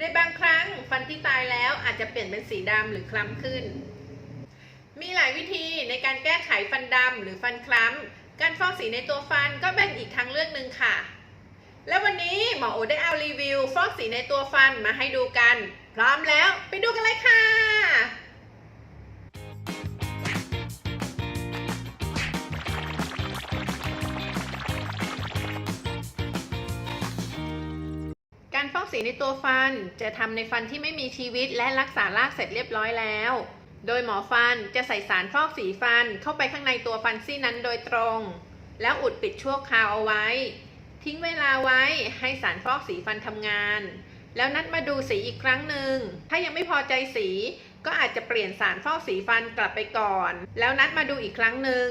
ในบางครั้งฟันที่ตายแล้วอาจจะเปลี่ยนเป็นสีดำหรือคล้ำขึ้น มีหลายวิธีในการแก้ไขฟันดำหรือฟันคล้ำ การฟอกสีในตัวฟันก็เป็นอีกทางเลือกหนึ่งค่ะ และวันนี้หมอโอได้เอารีวิว ฟอกสีในตัวฟันมาให้ดูกัน พร้อมแล้วไปดูกันเลยค่ะ สีในตัวฟันจะทำในฟันที่ไม่มีชีวิตและรักษารากเสร็จเรียบร้อยแล้ว โดยหมอฟันจะใส่สารฟอกสีฟันเข้าไปข้างในตัวฟันซี่นั้นโดยตรง แล้วอุดปิดชั่วคราวเอาไว้ ทิ้งเวลาไว้ให้สารฟอกสีฟันทำงาน แล้วนัดมาดูสีอีกครั้งหนึ่ง ถ้ายังไม่พอใจสี ก็อาจจะเปลี่ยนสารฟอกสีฟันกลับไปก่อน แล้วนัดมาดูอีกครั้งหนึ่ง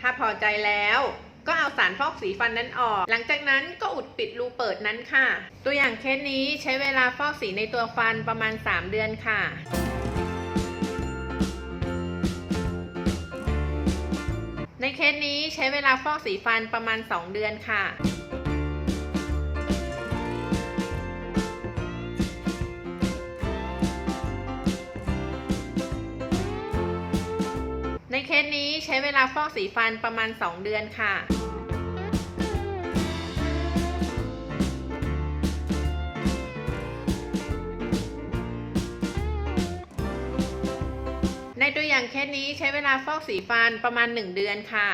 ถ้าพอใจแล้ว ก็เอาสารฟอกสีฟันนั้นออก หลังจากนั้นก็อุดปิดรูเปิดนั้นค่ะ ตัวอย่างเคสนี้ใช้เวลาฟอกสีในตัวฟันประมาณ 3 เดือนค่ะในเคสนี้ใช้เวลาฟอกสีฟันประมาณ 2 เดือนค่ะ เคสนี้ใช้เวลาฟอกสีฟันประมาณ 2 เดือนค่ะในตัวอย่างเคสนี้ใช้เวลาฟอกสีฟันประมาณ 1 เดือนค่ะ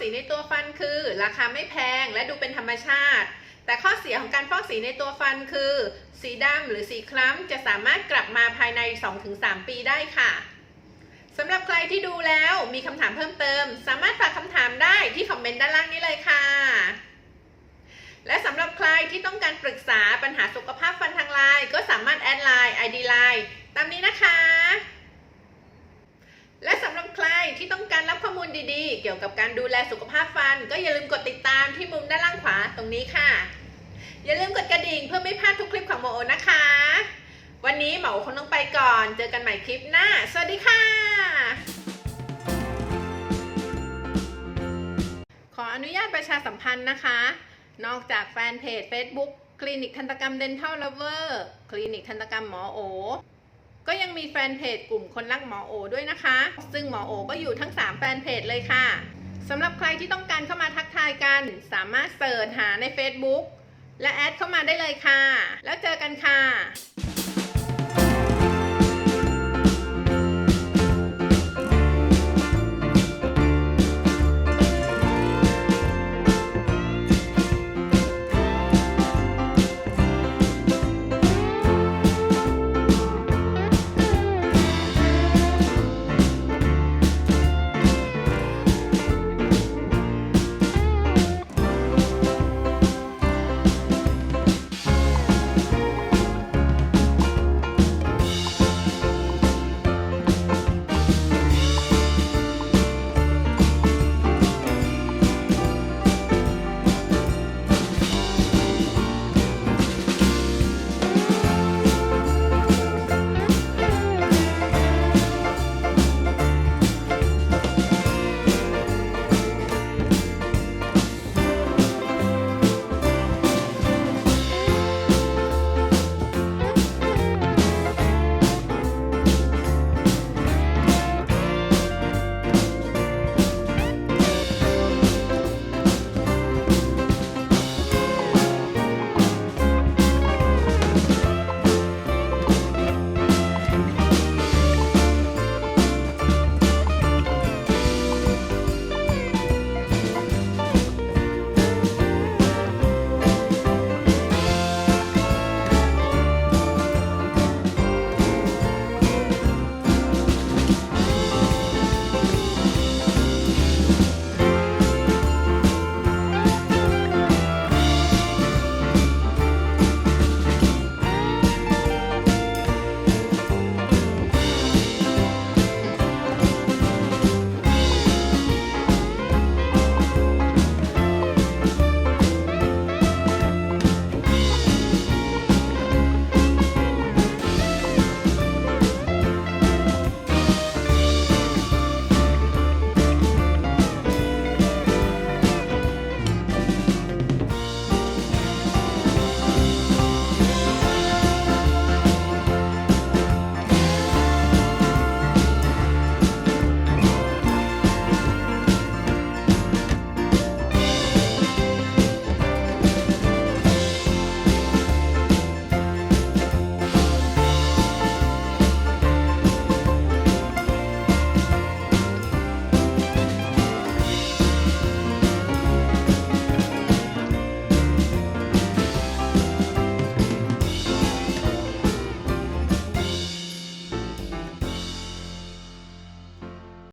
สีในตัวฟันคือ ราคาไม่แพงและดูเป็นธรรมชาติ แต่ข้อเสียของการฟอกสีในตัวฟันคือ สีดำหรือสีคล้ำจะสามารถกลับมาภายใน 2-3 ปีได้ค่ะสำหรับใครที่ดูแล้วมีคำถามเพิ่มเติม สามารถฝากคำถามได้ที่คอมเมนต์ด้านล่างนี้เลยค่ะ และสำหรับใครที่ต้องการปรึกษาปัญหาสุขภาพฟันทางไลน์ก็สามารถแอดไลน์ ID ไลน์ตามนี้นะคะ ใครที่ต้องการรับข้อมูลดีๆ เกี่ยวกับการดูแลสุขภาพฟัน ก็อย่าลืมกดติดตามที่มุมด้านล่างขวาตรงนี้ค่ะ อย่าลืมกดกระดิ่งเพื่อไม่พลาดทุกคลิปของหมอโอนะคะ วันนี้หมอโอคงต้องไปก่อน เจอกันใหม่คลิปหน้า สวัสดีค่ะ ขออนุญาตประชาสัมพันธ์นะคะ นอกจากแฟนเพจ Facebook คลินิกทันตกรรม Dental Lover คลินิกทันตกรรมหมอโอ ก็ยังมีแฟนเพจกลุ่มคนรักหมอโอด้วยนะคะ ซึ่งหมอโอก็อยู่ทั้ง 3 แฟนเพจเลยค่ะสำหรับใครที่ต้องการเข้ามาทักทายกัน สามารถเสิร์ชหาใน Facebook และแอดเข้ามาได้เลยค่ะ แล้วเจอกันค่ะ